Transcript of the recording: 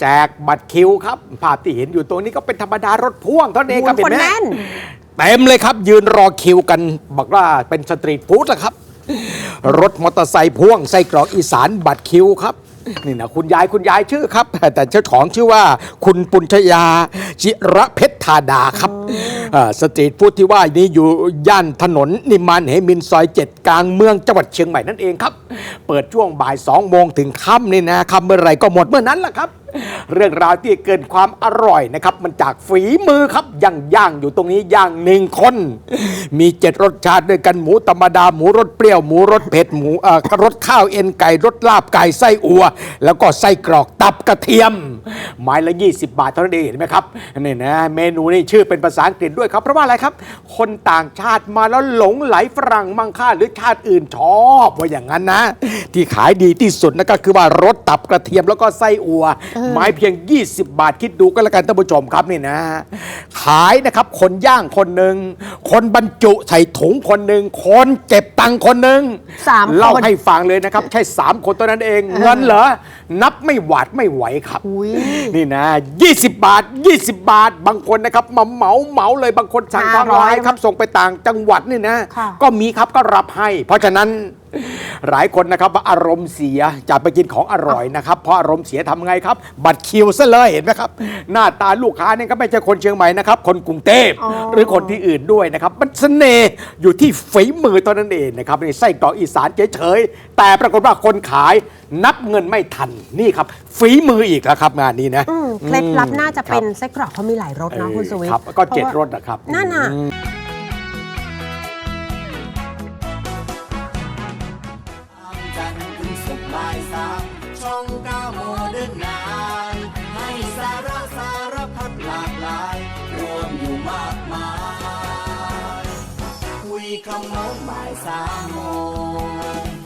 แจกบัตรคิวครับ ภาพที่เห็นอยู่ตรงนี้ก็เป็นธรรมดารถพ่วงเท่านั้นเองครับโอ้เห็นไหมคนแน่นเต็มเลยครับ ยืนรอคิวกันบอกว่าเป็นสตรีทฟู้ดนะครับ รถมอเตอร์ไซค์พ่วงไส้กรอกอีสานบัตรคิวครับนี่นะคุณยายคุณยายชื่อครับ แต่เจ้าของชื่อว่า คุณปุญชยา จิระเพชรธาดาครับเอ่อ สตรีทฟู้ดที่ว่านี้อยู่ย่านถนนนิมานเหมินซอยเจ็ดกลางเมืองจังหวัดเชียงใหม่นั่นเองครับ เปิดช่วงบ่ายสองโมงถึงค่ำนี่นะค่ำเมื่อไรก็หมดเมื่อนั้นแหละครับเรื่องราวที่เกินความอร่อยนะครับ มันจากฝีมือครับย่างย่างอยู่ตรงนี้ย่างหนึ่งคน มีเจ็ดรสชาติด้วยกันหมูธรรมดา หมูรสเปรี้ยวหมูรสเผ็ดหมูเอ่อรสข้าวเอ็นไก่รสลาบไก่ไส้อัว แล้วก็ไส้กรอกตับกระเทียม ไม้ละ 20 บาทเท่านั้นเองเห็นไหมครับนี่นะเมนูนี่ชื่อเป็นภาษาอังกฤษด้วยครับ เพราะว่าอะไรครับ คนต่างชาติมาแล้วหลงไหลฝรั่งมังค่าหรือชาติอื่นชอบว่าอย่างนั้นนะ ที่ขายดีที่สุดนะก็คือว่ารสตับกระเทียมแล้วก็ไส้อัว ไม้เพียง 20 บาทคิดดูก็แล้วกันท่านผู้ชมครับนี่นะ ขายนะครับคนย่างคนหนึ่งคนบรรจุใส่ถุงคนหนึ่งคนเก็บตังค์คนหนึ่งสามคน เล่าให้ฟังเลยนะครับ ใช่3คนตัวนั้นเองเงินเหรอนับไม่หวาดไม่ไหวครับ อุ๊ยนี่นะ 20 บาท 20 บาท บางคนนะครับมาเหมาเหมาเลยบางคนสั่งทางไลน์ครับ ส่งไปต่างจังหวัดนี่นะ ค่ะ ก็มีครับก็รับให้ เพราะฉะนั้น หลายคนนะครับว่าอารมณ์เสียจะไปกินของอร่อยนะครับเพราะอารมณ์เสียทำไงครับ บัตรคิวซะเลยเห็นไหมครับ หน้าตาลูกค้าเนี่ยก็ไม่ใช่คนเชียงใหม่นะครับ คนกรุงเทพอ๋อหรือคนที่อื่นด้วยนะครับ มันเสน่ห์อยู่ที่ฝีมือเท่านั้นเองนะครับในไส้กรอกอีสานเฉยๆแต่ปรากฏว่าคนขายนับเงินไม่ทันนี่ครับฝีมืออีกแล้วครับงานนี้นะอืมเคล็ดลับน่าจะเป็นครับไส้กรอกเขามีหลายรสเนาะคุณสวิทครับก็พาะเจ็ดว่ารสนะครับนั่นน่ะ จันทร์ถึงศุกร์บ่ายสามช่องเก้าโมเดิร์นไนให้สาระสารพัดหลากหลาย รวมอยู่มากมาย คุยคำโมงบ่ายสามโมง